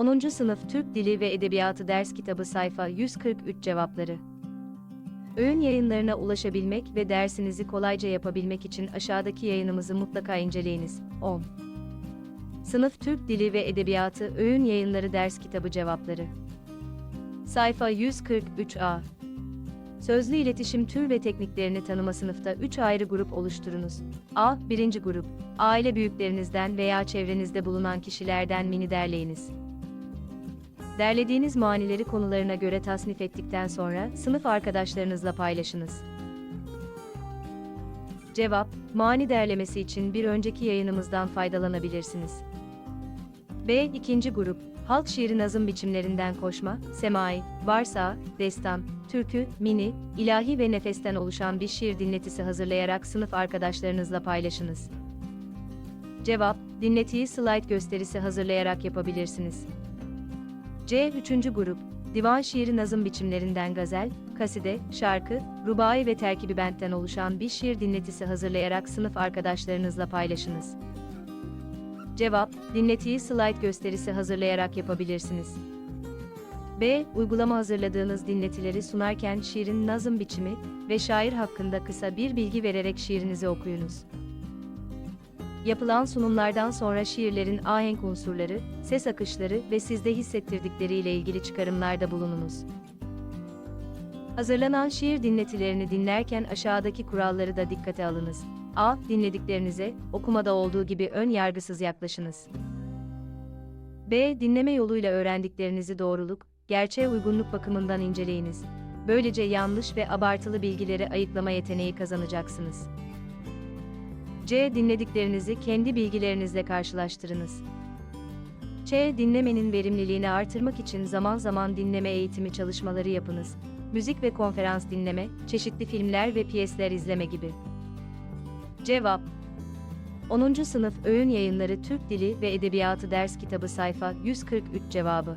10. Sınıf Türk Dili ve Edebiyatı Ders Kitabı Sayfa 143 Cevapları Öğün yayınlarına ulaşabilmek ve dersinizi kolayca yapabilmek için aşağıdaki yayınımızı mutlaka inceleyiniz. 10. Sınıf Türk Dili ve Edebiyatı Öğün Yayınları Ders Kitabı Cevapları Sayfa 143A Sözlü iletişim tür ve tekniklerini tanıma sınıfta 3 ayrı grup oluşturunuz. A. Birinci grup. Aile büyüklerinizden veya çevrenizde bulunan kişilerden mini derleyiniz. Derlediğiniz manileri konularına göre tasnif ettikten sonra sınıf arkadaşlarınızla paylaşınız. Cevap, mani derlemesi için bir önceki yayınımızdan faydalanabilirsiniz. B. İkinci grup, halk şiiri nazım biçimlerinden koşma, semai, varsa, destan, türkü, mini, ilahi ve nefesten oluşan bir şiir dinletisi hazırlayarak sınıf arkadaşlarınızla paylaşınız. Cevap, dinletiyi slide gösterisi hazırlayarak yapabilirsiniz. C. Üçüncü grup, divan şiiri nazım biçimlerinden gazel, kaside, şarkı, rubai ve terkibi bentten oluşan bir şiir dinletisi hazırlayarak sınıf arkadaşlarınızla paylaşınız. Cevap, dinletiyi slide gösterisi hazırlayarak yapabilirsiniz. B. Uygulama hazırladığınız dinletileri sunarken şiirin nazım biçimi ve şair hakkında kısa bir bilgi vererek şiirinizi okuyunuz. Yapılan sunumlardan sonra şiirlerin ahenk unsurları, ses akışları ve sizde hissettirdikleriyle ilgili çıkarımlarda bulununuz. Hazırlanan şiir dinletilerini dinlerken aşağıdaki kuralları da dikkate alınız. A. Dinlediklerinize, okumada olduğu gibi ön yargısız yaklaşınız. B. Dinleme yoluyla öğrendiklerinizi doğruluk, gerçeğe uygunluk bakımından inceleyiniz. Böylece yanlış ve abartılı bilgileri ayıklama yeteneği kazanacaksınız. C. Dinlediklerinizi kendi bilgilerinizle karşılaştırınız. Ç. Dinlemenin verimliliğini artırmak için zaman zaman dinleme eğitimi çalışmaları yapınız. Müzik ve konferans dinleme, çeşitli filmler ve piyesler izleme gibi. Cevap 10. Sınıf Öğün Yayınları Türk Dili ve Edebiyatı Ders Kitabı Sayfa 143 Cevabı